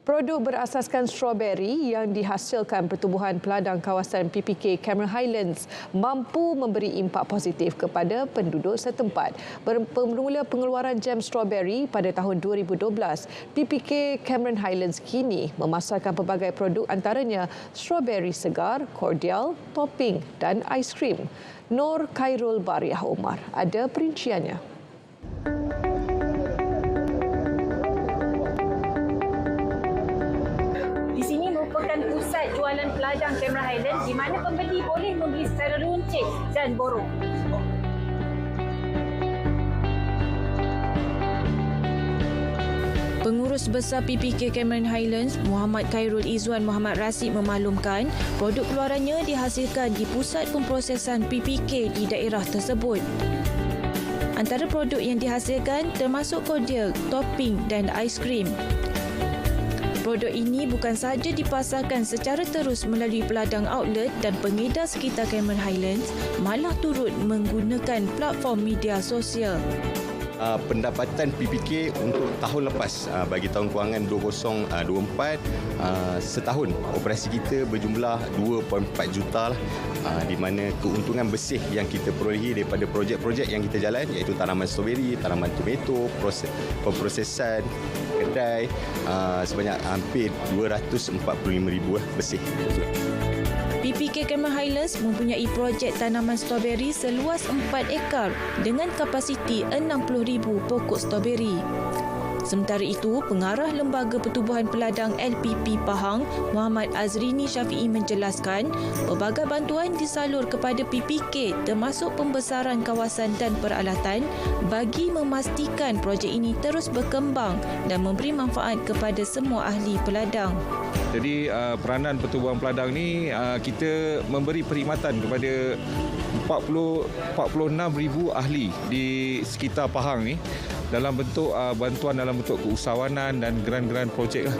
Produk berasaskan strawberry yang dihasilkan pertubuhan peladang kawasan PPK Cameron Highlands mampu memberi impak positif kepada penduduk setempat. Bermula pengeluaran jam strawberry pada tahun 2012, PPK Cameron Highlands kini memasarkan pelbagai produk antaranya strawberry segar, cordial, topping dan aiskrim. Nur Khairul Bariah Omar ada perinciannya. Pusat jualan peladang Cameron Highland di mana pembeli boleh membeli secara runcit dan borong. Pengurus Besar PPK Cameron Highlands, Muhammad Khairul Izzuan Muhammad Rasid memaklumkan produk keluarannya dihasilkan di pusat pemprosesan PPK di daerah tersebut. Antara produk yang dihasilkan termasuk cordial, topping dan aiskrim. Produk ini bukan sahaja dipasarkan secara terus melalui peladang outlet dan pengedar sekitar Cameron Highlands, malah turut menggunakan platform media sosial. uh, pendapatan PPK untuk tahun lepas uh, bagi tahun kewangan 2024 uh, setahun operasi kita berjumlah 2.4 juta lah, uh, di mana keuntungan bersih yang kita perolehi daripada projek-projek yang kita jalan iaitu tanaman strawberry, tanaman tomato, proses, pemprosesan kedai uh, sebanyak hampir 245,000 lah bersih. PPK Cameron Highlands mempunyai projek tanaman strawberry seluas 4 ekar dengan kapasiti 60,000 pokok strawberry. Sementara itu, pengarah Lembaga Pertubuhan Peladang LPP Pahang, Muhammad Azrini Syafi'i menjelaskan, pelbagai bantuan disalur kepada PPK termasuk pembesaran kawasan dan peralatan bagi memastikan projek ini terus berkembang dan memberi manfaat kepada semua ahli peladang. Jadi uh, peranan pertubuhan peladang ni uh, kita memberi perkhidmatan kepada 40 46,000 ahli di sekitar Pahang ni dalam bentuk uh, bantuan dalam bentuk keusahawanan dan geran-geran projek lah.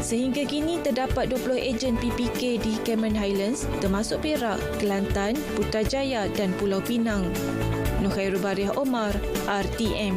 Sehingga kini terdapat 20 ejen PPK di Cameron Highlands termasuk Perak, Kelantan, Putrajaya dan Pulau Pinang. Nukhairul Bariah Omar, RTM.